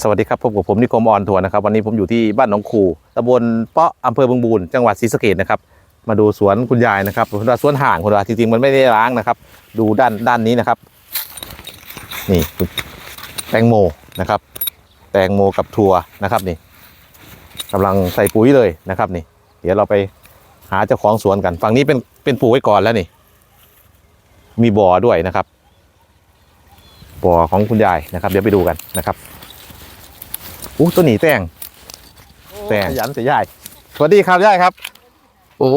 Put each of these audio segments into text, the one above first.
สวัสดีครับพบกับผมนิคมออนทัวร์นะครับวันนี้ผมอยู่ที่บ้านหนองคูตำบลเปาะอำเภอบึงบูรจังหวัดศรีสะเกษนะครับมาดูสวนคุณยายนะครับคุณว่าสวนห่างคุณว่าจริงๆมันไม่ได้ล้างนะครับ ดูด้านด้านนี้นะครับ นี่แตงโมนะครับ แตงโมกับถั่วนะครับนี่กำลังใส่ปุ๋ยเลยนะครับนี่ เดี๋ยวเราไปหาเจ้าของสวนกันฝั่งนี้เป็นเป็นปลูกไว้ก่อนแล้วนี่ มีบ่อด้วยนะครับบ่อของคุณยายนะครับ เดี๋ยวไปดูกันนะครับ อู้ตัวหนีแตงแตงขยันเสียยายสวัสดีครับยายครับ โอ้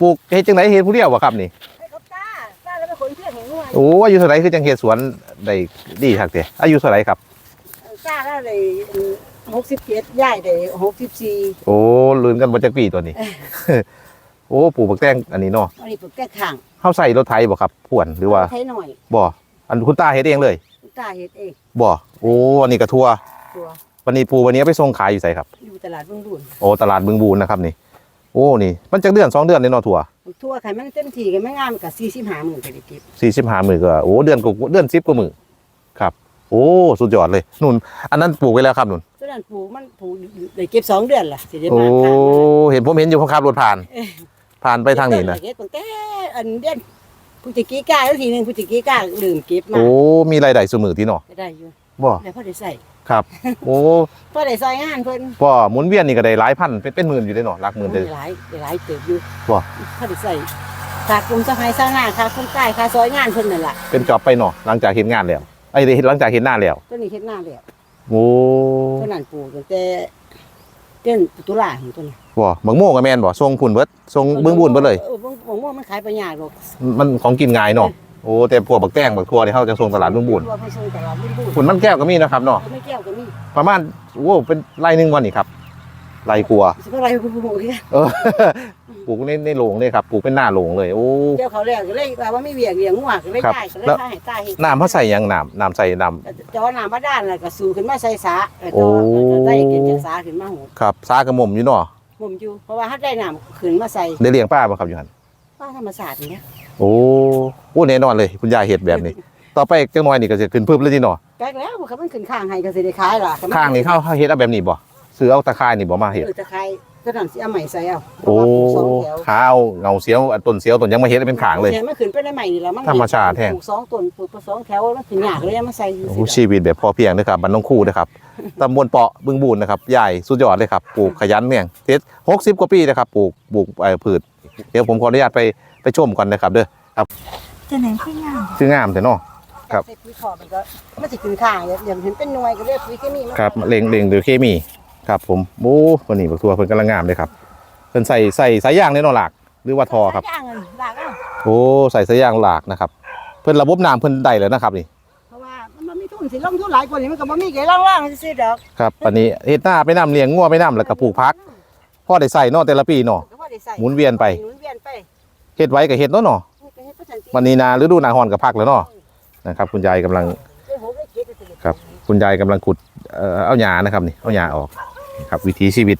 ปลูกเฮ็ดจังไหนเฮ็ดผู้เดียวบ่ครับนี่ให้เขากล้ากล้าแล้วเป็นคนเชื่อเห็นด้วยโอ้อายุเท่าไหร่คือจังเฮ็ดสวนได้ดีทักเด้อายุเท่าไหร่ครับกล้าแล้วเลยหกสิบเจ็ดย่ายเลยหกสิบสี่โอ้ลืนกันบ่จักปีตัวนี้ โอ้ปลูกบักแตงอันนี้เนาะอันนี้ปลูกแก้ข้างเฮาใส่รถไถบ่ครับพ่วนหรือว่าใช้หน่อยบ่อันคุณตาเฮ็ดเองเลยกล้าเห็ดเองบ่โอ้อันนี้ก็ทั่วตัว วันนี้ปลูกวันนี้เอาไปส่งขายอยู่ไสครับ อยู่ตลาดเบื้องบุญโอ้ตลาดบึงบูรนะครับนี่ โอ้นี่ มันจักเดือนสองเดือนเลยเนาะทั่วทั่วไข่มันเต็มที่กันไม่งามกับสี่สิบห้าหมื่นไปดิบสี่สิบห้ามือก็โอ้เดือนกว่าเดือนสิบกว่ามือครับ โอ้สุดยอดเลยนุ่น อันนั้นปลูกไว้แล้วครับนุ่นตอนนั้นปลูกมันปลูกได้เก็บสองเดือนล่ะสิได้โอ้มาข้างมันเห็นผมเห็นอยู่ข้างๆรถผ่าน ผ่านไปทางนี้นะเก็บตั้งแต่อันเดือนผู้จิกี้กล้าแล้วทีหนึงผู้จิกี้กล้าลืมเก็บมาโอ้มีรายได้เสมอที่เนาะก็ได้อยู่บ่แต่พอได้ใส่ ครับ โอ้พอได้ใส่งานเพิ่นบ่หมุนเวียนนี่ก็ได้หลายพันเป็นเป็นหมื่นอยู่ได้เนาะหลักหมื่นได้เลยหลายได้หลายเติบอยู่บ่พอได้ใส่ค่ากลุ่มสหายสร้างงานค่าคนใต้ค่าซอยงานเพิ่นนั่นล่ะเป็นจอบไปเนาะหลังจากเห็นงานแล้วไอ้ยหลังจากเห็นหน้าแล้วตัวนี้เฮ็ดหน้าแล้วโอ้ตัวนั้นปลูกตั้งแต่เดือนตุลาของตัวนี้บ่บักโม่กับแม่นบ่ทรงพุ่นเบิดทรงเบิ่งบุญเบิดเลย ออเบิ่งบ่งม่วงมันขายไปยากหรอกมันของกินง่ายเนาะโอ้แต่พวกบักแตงบักทั่วนี่เฮาจะส่งตลาดเบิ่งบุญตัวไปส่งตลาดบุญบุญผลมันแก้วก็มีนะครับเนาะไม่แก้วก็มีประมาณโอ้เป็นไร่หนึ่งวันนี่ครับไร่กลัวสิบ่ไรบ่บ่คือเออปลูกในในโหลงเลยครับปลูกเป็นหน้าโหลงเลยโอ้เจ้าเขาแล้วก็เลยว่าว่ามีเวียงเลี้ยงงัวก็เลยครับได้ก็เลยแล้วพาให้ตายให้น้ำเขาใส่หยังน้ำน้ำใส่น้จอน้ำมาด้านแล้วก็สู่ขึ้นมาใส่สาแล้วโอ้ก็ได้กินจากสาขึ้นมาหูำครับซากระหม่อมอยู่เนาะผมอยู่เพราะว่าถ้าได้น้ำขึ้นมาใส่ได้เลี้ยงป้าบ่ครับอยู่หันป้าธรรมศาสตร์นี่ โอ้โอ้แน่นอนเลย คุณยายเห็ดแบบนี้ ต่อไปจังน้อยนี่ก็จะขึ้นเพิ่มเลยที่เนาะแป๊กแล้วมันมันขึ้นข้างให้ก็สิได้ขายล่ะข้างนี่เข้าเข้าเฮ็ดเอาแบบนี้บ่ซื้อเอาตะไคร้นี่บ่มาเฮ็ดเออจะขายก็นั่นสิเอาใหม่ใส่เอาโอ้เพราะว่าปลูกสองแถวข้าวเงาเสียวอันต้นเสียวต้นยังมาเฮ็ดให้เป็นขางเลยนี่มันขึ้นไปได้ใหม่นี่แล้วมันธรรมชาติแท้งปลูกสองต้นปลูกไปสองแถวแล้วถึงยากเลยเอามาใส่อยู่โอ้สิชีวิตแบบพอเพียงนะครับบ้านน้องคู่นะครับตำบลเปาะบึงบูนนะครับใหญ่สุดยอดเลยครับปลูกขยันเนี่ยเจ็ดหกสิบกว่าปีนะครับปลูกปลูกไอ้พืชเดี๋ยวผมขออนุญาตไปไป ชมก่อนนะครับเด้อจะไหนพี่งามชื่องามแต่เนาะ ครับ ใส่ปุ๋ยคอกมันก็มันสิขึ้นข้างอย่างอย่างเห็นเป็นหน่วยก็เรียกปุ๋ยเคมีมันครับเล็งเล็งหรือเคมี ครับผมโอ้วันนี้บักทัวเพิ่นกำลังงามเลยครับเพิ่นใส่ใส่สายยางในเนาะหลากหรือว่าทอครับ ย่างเงินหลากเอาโอ้ใส่สายยางหลากนะครับ เพิ่นระบบน้ำเพิ่นได้แล้วนะครับนี่เพราะว่ามันบ่มีทุนสิลงทุนหลายกว่านี้มันก็บ่มีไกล่างๆซื่อๆดอกครับวันนี้เฮ็ดหน้าไปน้ำเลี้ยงงัวไปน้ำแล้วก็ปลูกพักพ่อได้ใส่เนาะแต่ละปีเนาะ ก็พอได้ใส่หมุนเวียนไป หมุนเวียนไป เฮ็ดไว้ก็เฮ็ดเนาะเนาะก็เฮ็ดประจันวันนี้นาฤดูหนาฮ้อนก็พักแล้วเนาะนะครับ คุณยายกำลังได้โหได้เก็บได้สิครับ คุณยายกำลังขุดเอ่อเอาหญ้านะครับนี่เอาหญ้าออกครับวิถีชีวิต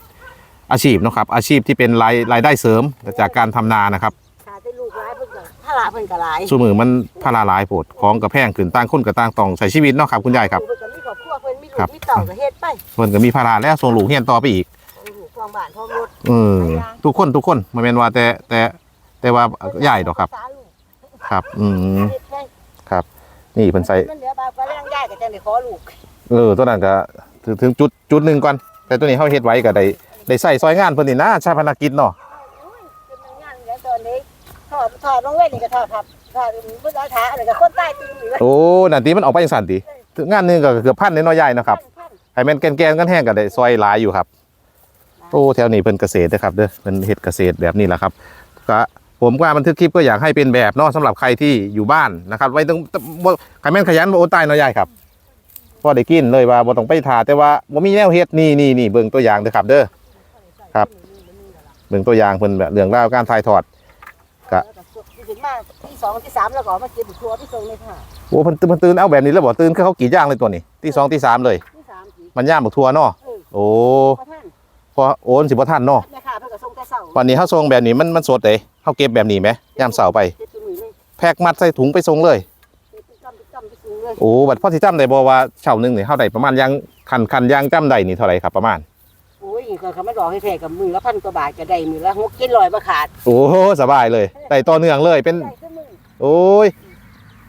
อาชีพเนาะครับ อาชีพที่เป็นรายรายได้เสริมจากการทำนานะครับขาได้ลูกหลายเพิ่นก็ถ้าหลายเพิ่นก็หลายสู้มือมันพาราหลายโพดของกระแพงขึ้นต่างคนกับต่างต้องใช้ชีวิตเนาะครับคุณยายครับเพิ่นก็มีครอบครัวเพิ่นมีลูครักบมีเต่าก็เฮ็ดไปเพิ่นก็มีภาระแล้วส่งลูกเรียนต่อไปอีกลูกพร้อมบ้านพร้อมรถเออทุกคนทุกคนบ่แม่นว่าแต่แต่ แต่ว่าใหญ่ดอกครับสาลูกครับ อืมเฮ็ดไปครับ นี่เพิ่นใส่มันเหลือบาปก็แรงยายก็จังได้ขอลูกเออตัวนั้นก็ถึงถึงจุดจุดหนึงก่อน แต่ตัวนี้เฮาเฮ็ดไว้ก็ได้ได้ใส่ซอยงานเพิ่นนี่นะชาพนักกิจเนาะเป็นงานเหลือตอนนี้ทอดทอดลงเว้นนี่ก็ทอดครับทอดเพิ่นเอาถาอะไรก็คนใต้ตึงนี่โอ้นั่นติมันออกไปจังซั่นติถึงงานหนึงก็เกือบพันน้อยๆใหญ่เนาะครับให้แม่นแกนๆกันแห้งก็ได้ซอยหลายอยู่ครับโอ้แถวนี้เพิ่นเกษตรนะครับเด้อเพิ่นเฮ็ดเกษตรแบบนี้แหละครับ ก็ ผมว่าบันทึกคลิปก็อยากให้เป็นแบบเนาะสำหรับใครที่อยู่บ้านนะครับไว้ต้องบ่ใครแม่นขยันบ่อดตายเนาะยายครับพอได้กินเลยว่าบ่ต้องไปทาแต่ว่าบ่มีแนวเฮ็ดนี่นี่นี่เบิ่งตัวอย่างเด้อครับ เด้อครับเบิ่งตัวอย่างเพิ่นแบบเรื่องราวการถ่ายทอดถึงมาที่สองที่สามแล้วก็มาเก็บครัวที่ส่งเลยค่ะโอ้เพิ่นตื่นเพิ่นตื่นเอาแบบนี้แล้วบ่ตื่นคือเขากรีดยางเลยตัวนี้ที่สองที่สามเลยที่สามที่มันย่ามบักทัวเนาะเออโอ้พระท่านพอโอนสิบ่ทันเนาะแม่ค้าเพิ่นก็ส่งแต่เช้าวันนี้เฮาส่งแบบนี้มันมันสดเด้ เฮาเก็บแบบนี้ไหมยามเช้าไป แพ็กมัดใส่ถุงไปส่งเลย โอ้บัดพ่อสิจำได้บ่ว่าเช้าหนึ่งนี่เฮาได้ประมาณยังคันคันยางจ้ำใดนี่เท่าไหร่ครับประมาณโอ้ยก็เขาไมาดอให้แท้กับมือละพันกว่าบาทก็ได้มือละหกเจ็ดร้อยบ่ขาด โอ้โหสบายเลยได้ต่อเนื่องเลยเป็น โอ้ย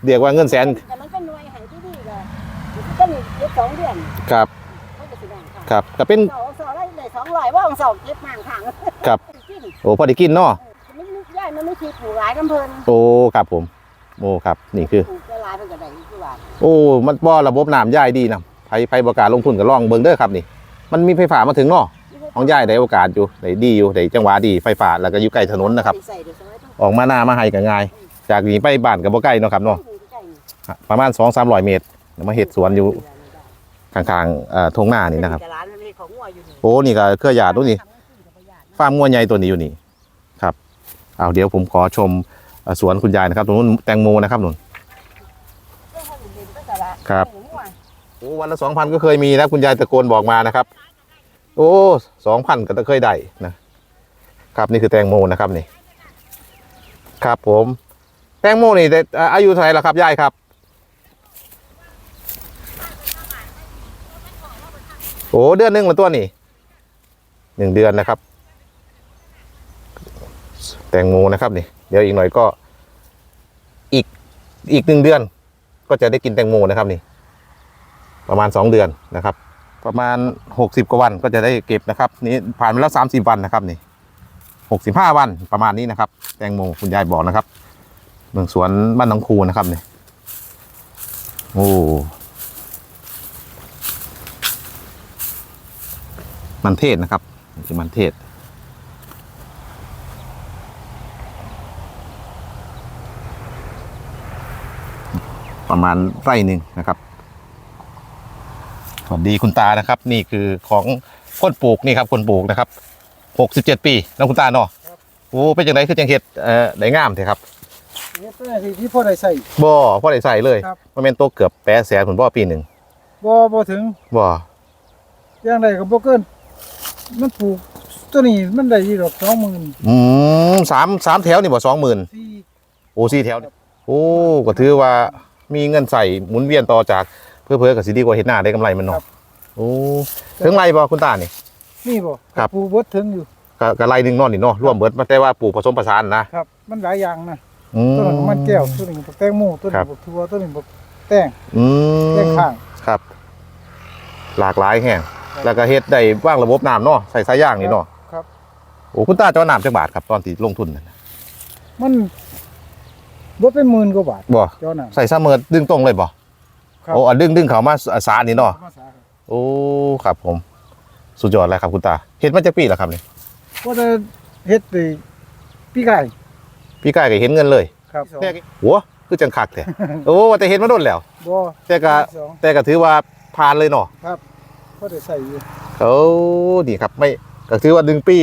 เรียกว่าเงินแสนแต่มันเป็นหน่วยให้ที่ดีก็ก็มีเก็บสองเดือนครับครับก็เป็นสองสองได้สองร้อยว่าของสองเก็บมางขังครับโอ้พอได้กินเนาะ มันไม่ย่ายมันไม่คิดปลูกหลายน้ำเพลินโอ้ครับผม โอ้ครับ นี่คือ ปลูกจะหลายเพิ่นก็ได้คือว่าโอ้ มันบ่ระบบน้ำย่ายดีนะไผไผประกล้าศลงทุนก็ลองเบิ่งเด้อครับนี่ มันมีไฟฟ้ามาถึงเนาะของย่ายได้โอกาสอยู่ได้ดีอยู่ได้จังหวะดีไฟฟ้าแล้วก็อยู่ใกล้ถนนนะครับ ใส่เดี๋ยวใส่ไว้ต้องออกมาหน้ามาให้ก็ง่าย จากนี้ไปบ้านก็บ่ไกลเนาะครับเนาะใกล้ๆประมาณ2-300 เมตรแล้วมาเฮ็ดสวนอยู่ข้างๆเอ่อทุ่งนานี่นะครับ แต่ร้านมันมีของงัวอยู่นี่โอ้นี่ก็เครือญาติตัวนี้ ฟาร์มงัวใหญ่ตัวนี้อยู่นี่ครับ เอาเดี๋ยวผมขอชมสวนคุณยายนะครับตรงนู้นแตงโมนะครับนุ่นครับโอ้วันละสองพันก็เคยมีนะคุณยายตะโกนบอกมานะครับ โอ้สองพันก็เคยได้นะครับนี่คือแตงโมนะครับนี่ ครับผม แตงโมนี่ได้อ่าอายุเท่าไหร่ล้วครับยายครับโอ้เดือนหนึ่งละตัวนี่หนึ่งเดือนนะครับ แตงโมนะครับนี่เดี๋ยวอีกหน่อยก็อีกอีกหนึ่งเดือน ก็จะได้กินแตงโมนะครับนี่ ประมาณ 2 เดือนนะครับ ประมาณ 60 กว่าวันก็จะได้เก็บนะครับ นี่ผ่านไปแล้ว 30 วันนะครับนี่65 วันประมาณนี้นะครับ แตงโมคุณยายบอกนะครับเมืองสวนบ้านหนองคูนะครับนี่โอ้มันเทศนะครับนี่คือมันเทศ ประมาณไร่หนึ่งนะครับ สวัสดีคุณตานะครับ นี่คือของคนปลูกนี่ครับคนปลูกนะครับหกสิบเจ็ดปีน้องคุณตาเนาะโอ้เป็นจังไดคือจังเห็ดเอ่อได้งามเถอะครับนี่เป็นอะไรที่พ่อได้ใส่ บ่พ่อได้ใส่เลยครับ มันเป็นตัวเกือบแปดแสนผลบ่ปีหนึ่งบ่บ่ถึงบ่อย่างไรก็บ่เกิน มันปลูกตัวนี้มันได้ยี่ดอกสองหมื่นอืมสามสามแถวนี่บ่สองหมื่นสี่โอ้สี่แถวนี่โอ้ก็ถือว่า มีเงินใส่หมุนเวียนต่อจากเพื่อเพื่อกับสิดีกว่าเห็ดหน้าได้กำไรมันเนาะโอ้ถึงไรบ่คุณตานี่นี่บ่ครับปลูกเบิดถึงอยู่ก็ก็ไรหนึ่งเนอนนี่เนาะร่วมเบิดมาแต่ว่าปลูกผสมผสานนะครับ มันหลายอย่างนะอืมตัวนึงมันแก้วตัวนึงบักแตงโมตัวนึครังบบักทั่วตัวนึงบักแตงอืมแตงข้างครับ หลากหลายแห่งแล้วก็เฮ็ดได้ว่างระบบน้ำเนาะใส่สายยางนี่เนาะครับโอ้คุณตาเจ้าน้ำจักบาทครับตอนที่ลงทุนนั่นน่ะมัน บ่เป็นหมื่นกว่าบาทบ่เจ้าน่ะใส่ซะเมิดดึงตรงเลยบ่ครับโอ้อะดึงดึงเขามาสารนี่เนาะมาสาครับโอ้ครับผม สุดยอดเลยครับคุณตาเฮ็ดมาจากปีแล้วครับนี่ก็จะเฮ็ดไปปีไก่พี่กายก็เห็นเงินเลยครับโหัวคือจังคักแท้โอ้ว่าแต่เห็นมาโดนแล้วบ่แต่ก็สองแต่ก็ถือว่าผ่านเลยเนาะก็ได้ใส่อยู่เขานี่ครับไม่ก็ถือว่าหนึ่งปี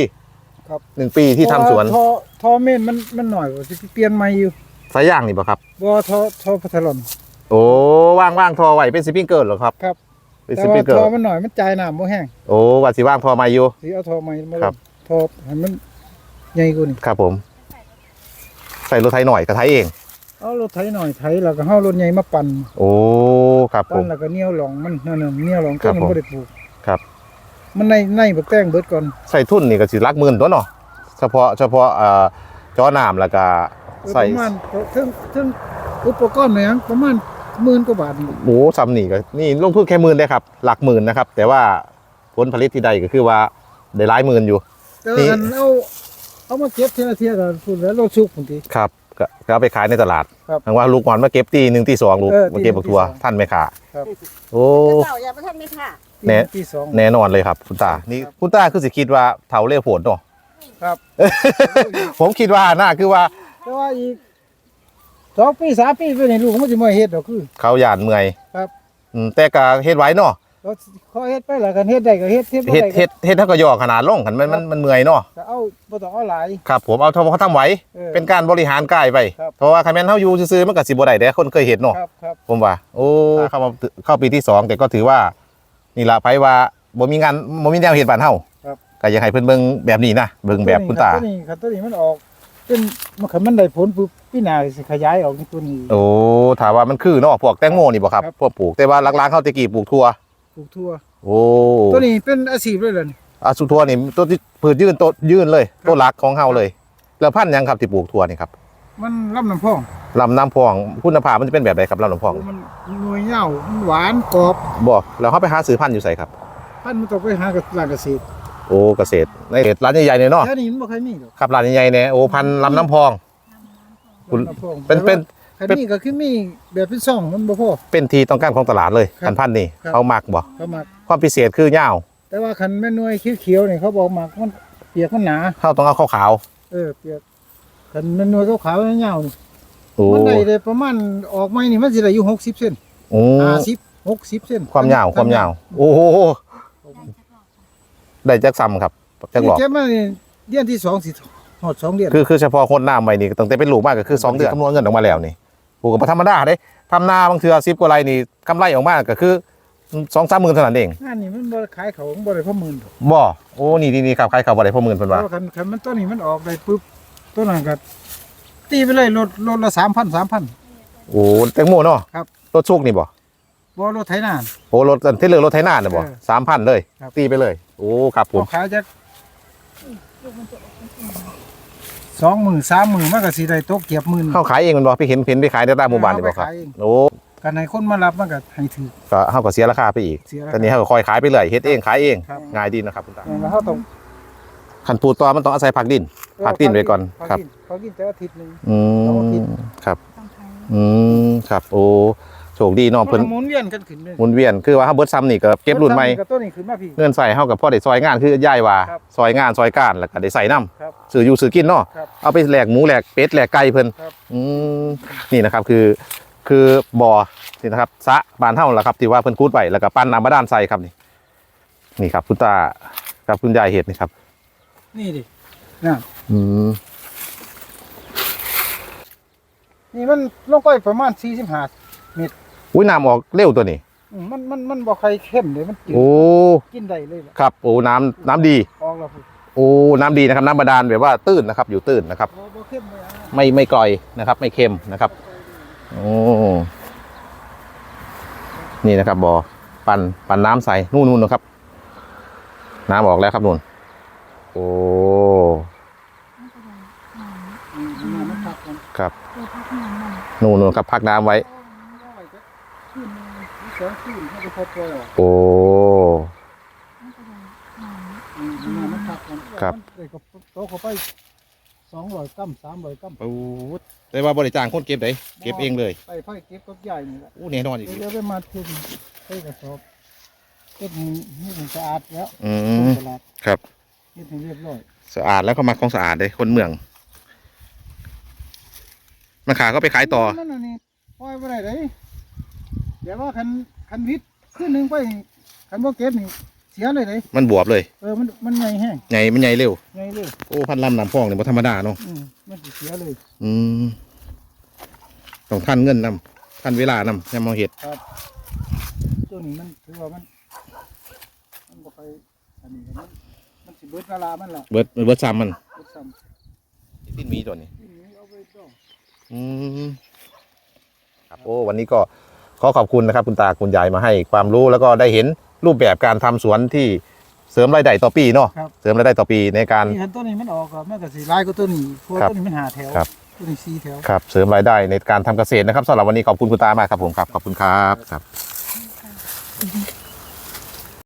ครับหนึ่งปีที่ทำสวนท่อท่อเม่นมันมันหน่อยกว่าสิเปลี่ยนใหม่อยู่ สายยางนี่บ่ครับบ่ท่อท่อพัทลมโอ้ว่างว่างทอไว้เป็นสปริงเกิลเหรอครับครับเป็นแต่สปริว่างเกิลท่อมันหน่อยมันจ่ายน้ำบ่แห้งโอ้ว่าสิว่างทอมาอยู่สิเอาท่อใหม่มาลงครับท่อให้มันใหญ่กว่านี้ครับผม ใส่รถไถหน่อยกระไถเอง เอารถไถหน่อยไถแล้วก็เฮารถใหญ่มาปั่นโอ้ครับผปั่นม แล้วก็เหนี่ยวหลองมันนั่นน่ะเหนี่ยวหลองครัต้บนผมบ่ได้ปลูกครับ มันในในบักแตงเบิดก่อนใส่ทุนนี่ก็สิรักหมื่นตัวเนาะเฉพาะเฉพาะเอ่อจอน้ำแล้วก็เออ ใส่ ประมาณถึงถึงอุปกรณ์แม่งประมาณหมื่นกว่าบาทนี่หมูซ้ำนี่ก็นี่ลงทุนแค่หมื่นได้ครับ หลักหมื่นนะครับ แต่ว่าผลผลิตที่ได้ก็คือว่าได้หลายหมื่นอยู่ แต่นี่ว่าอันเอาเอามาเก็บเทีละเทียก็พูดแล้วรถสุกพุ่นติครับก็ก็เอาไปขายในตลาดครับทางว่าลูกหมอนมาเก็บตีหนึ่งตีสองลูกเออมาเก็บตีหนึ่บังกทัวตีสองท่านไหมค่ะครับ โอ้ เจ้าอย่าไปทันไม่ค่ะแน่ ที่สอง แน่นอนเลยครับ คุณตา นี่คุณตาคือสิคิดว่าเถาเล่โผดเนาะครับ ผมคิดว่าน่าคือว่า แต่ว่าอีกสองปีสามปีไปนี่ลูกมันสิมาเฮ็ดดอกคือ เขาหยาดเมื่อยครับ อืมแต่ก็เฮ็ดไว้เนาะก็ขอเฮ็ดไปแล้วกันเฮ็ดได้ก็เฮ็ดเฮ็ดบ่เฮ็ดได้ก็เฮ็ดเฮ็ดเท่ากับย่อขนาดลงกันมันมันมันเมื่อยเนาะก็เอาบ่ต้องเอาหลาย ครับผมเอาเท่าเขาทำไว้ออ เป็นการบริหารกายไปครับ เพราะว่าคันแม่นเฮาอยู่ซื่อๆมันก็สิบ่ได้เด้คนเคยเห็นเนาะ ครับครับ ผมว่า โอ้เข้ามาเข้าปีที่สองแต่ก็ถือว่า นี่ล่ะไผว่าบ่มีงานบ่มีแนวเฮ็ดบ้านเฮาครับ ก็อยากให้เพิ่นเบิ่งแบบนี้นะเบิ่งแบบคุณตา ตัวนี้ครับตัวนี้มันออก เป็นมันคันมันได้ผลปุ๊บปีหน้าสิขยายออกเป็นตัวนี้ โอ้ถามว่ามันคือเนาะพวกแตงโมนี่บ่ครับครับ พวกปลูกแต่ว่าหลักๆเฮาแตะกี้ปลูกทั่ว ปลูกทั่ว โอ้ตัวนี้เป็นอาชีพเลยเหรอนี่ อาสุทัวนี่ตัวที่พืชยืนต้นยืนเลยต้นหลักของเฮาเลย แล้วพันธุ์หยังครับที่ปลูกทั่วนี่ครับมันลำน้ำพองลำน้ำพองคุณภาพมันจะเป็นแบบไหนครับลำน้ำพองมันหน่วยเหย้ามันหวานกรอบบอกแล้วเขาไปหาซื้อพันธุ์อยู่ใส่ครับพันธุ์มันต้องไปหากับร้านเกษตร โอ้เกษตรในเกษตรร้านใหญ่ๆเนี่ยเนาะแค่นี้มันบ่เคยมีหรอกครับร้านใหญ่ๆเนี่ยโอ้พันธุ์ลำน้ำพอง คุณลำน้ำพองเป็นเป็น แค่นี้ก็คือมีแบบเป็นซ่องมันบ่พอ เป็นที่ต้องการของตลาดเลยครับพันธุ์พันธุ์นี่ครับ เขามักบอกเขามัก ความพิเศษคือเหย้าแต่ว่าคันแม่นวยเขียวๆนี่เขาบอกมักมันเปียกมันหนา เขาต้องเอาขาวเออเปียกคันแม่นวยขาวๆเหย้าๆนี่ๆโอ้มันได้ได้ประมาณออกไม้นี่มันสิได้อยู่60เซนโอ้50 60เซนความยาวความยาวโอ้โห ได้จักซ้ำครับจักหลอกเก็บมานี่เดือนที่สองสิหอดสองเดือนคือคือเฉพาะคนหน้าใหม่นี่ตั้งแต่เป็นลูกมากก็คือสองเดือนคำนวณเงินออกมาแล้วนี่ปลูกกับธรรมดาเด้ทำนาบางเทือซิบกว่าไรนี่กำไรออกมาก็คือสองสามหมื่นเท่านั้นเองงานนี่มันบ่ได้ขายเขามันบ่ได้พ่อหมื่นดอกบ่โอ้นี่นี่นี่ครับใครเขาบ่ได้พ่อหมื่นเพิ่นเพว่าราะว่าคันคันมันต้นนี้มันออกได้ปุ๊บต้นนั้นก็ตีไปเลยรถรถละ3,000 3,000โอ้แตงโมเนาะครับรถสุกนี่บ่บ่รถไถนาโอ้รถเทเลอร์รถไถนาเนี่ยบ่เออสามพันเลยครับตีไปเลย โอ้ครับผมเขาขายจักสองหมื่นสามหมื่นมันก็สิได้ตกเกียบหมื่นเข้าขายเองแมันบ่พี่เห็นเห็นไปขายในตามหมู่บ้านนี่บ่ครับเอาไปขายเองโอ้กันให้คนมารับมันก็ให้ถือก็เฮาก็เสียราคาไปอีกเสียราตอนคานี้เฮาก็คอยขายไปเรื่อยเฮ็ดเองขายเองครับง่ายดีนะครับคุณตาแล้วเขาต้องคันปลูกต่อมันต้องอาศัยผักดินพักดินไว้ก่อนครับพักดินแต่อาทิตย์หนึงอืต้องเอากินมครับต้องใช้อืมครับโอ้ โชคดีเนาะเพิ่นหมุนเวียนกันขึ้นเลยหมุนเวียนคือว่าเฮาเบิดซ้ำนี่ก็เก็บรุ่นใหม่กับต้นนี้ขึ้นมาพี่ เงินใส่เฮากับพ่อได้ซอยงานคือย่ายว่าครับซอยงานซอยการแล้วก็ได้ใส่น้ำครับซื้ออยู่ซื้อกินเนาะครับเอาไปแหลกหมูแหลกเป็ดแหลกไก่เพิ่นครับ อืมนี่นะครับคือคือบ่อนี่นะครับสระบานเฮาล่ะครับที่ว่าเพิ่นคูดไว้แล้วก็ปั้นน้ำบาดาลใส่ครับนี่ นี่ครับคุณตากับคุณยายเห็ดนี่ครับ นี่ดิน่ะอืมนี่มันลงไปประมาณ45 อุ้ยน้ำออกเร็วตัวนี้อืมมันมันมันบ่ใครเข้มเลยมันกินโอ้ กินได้เลยล่ะครับ โอ้ น้ำน้ำดี ออกแล้วพี่โอ้ น้ำดีนะครับ น้ำบาดาลแบบว่าตื้นนะครับ อยู่ตื้นนะครับ บ่บ่เข้มเลยอะไม่ไม่กร่อยนะครับ ไม่เค็มนะครับ โอ้ นี่นะครับบ่อปั่นปั่นน้ำใส่นู่นนู่นนะครับ น้ำออกแล้วครับนู่น โอ้อืมมันมันพักกันครับตัวพักงานมันนู่นนู่นครับพักน้ำไว้เอาไว้ จักคืนหนึงหรือสองคืนให้ได้พอปล่อยออกโอ้มันก็เลยงานอืมมันมันพักกันครับมันได้ก็โตเข้าไป200กรัม300กรัมโอ้แต่ว่าบริจางคนเก็บได้เก็บเองเลยไปไผเก็บกับใหญ่นี่แหละโอ้แน่นอนอีกเดี๋ยวไปมาทุ่มใส่กระสอบเก็บให้ให้มันสะอาดแล้วอืส่งมตลาดครับ เก็บให้เรียบร้อยสะอาดแล้วเขามาของสะอาดเลยคนเมืองมาขาก็ไปขายต่อมันอันนี้ปล่อยบ่ได้เด้เดี๋ยวว่าคันคันวิทย์คืนหนึงไปคันบ่เก็บนี่เสียเลยเด้มันบวบเลยเออมันมันใหญ่แห้งใหญ่มันใหญ่เร็วใหญ่เลยโอ้พันลำน้ำพองเนี่ยบ่ธรรมดาเนาะอืมมันสิเสียเลยอืมต้องทันเงินนำทันเวลานำยามมองเห็ดตัวนี้มันถือว่ามันมันบ่ค่อยอันนี้มันมันสิเบิดเวลามันล่ะเบิดเบิดซ้ำมันเบิดซ้ำสิ้นมีตัวนี้ที่นี้เอาไปดองอืมครับโอ้วันนี้ก็ ขอขอบคุณนะครับคุณตาคุณยายมาให้ความรู้แล้วก็ได้เห็นรูปแบบการทำสวนที่เสริมรายได้ต่อปีเนาะครับ เสริมรายได้ต่อปีในการ นี่คันตัวนี้มันออกก็มันก็สิหลายกว่าตัวนี้เพราะว่าครับตัวนี้มันหาแถวครับตัวนี้สี่แถว ครับเสริมรายได้ในการทำเกษตรนะครับสำหรับวันนี้ขอบคุณคุณตามากครับผมครับขอบคุณครับครับค่ะ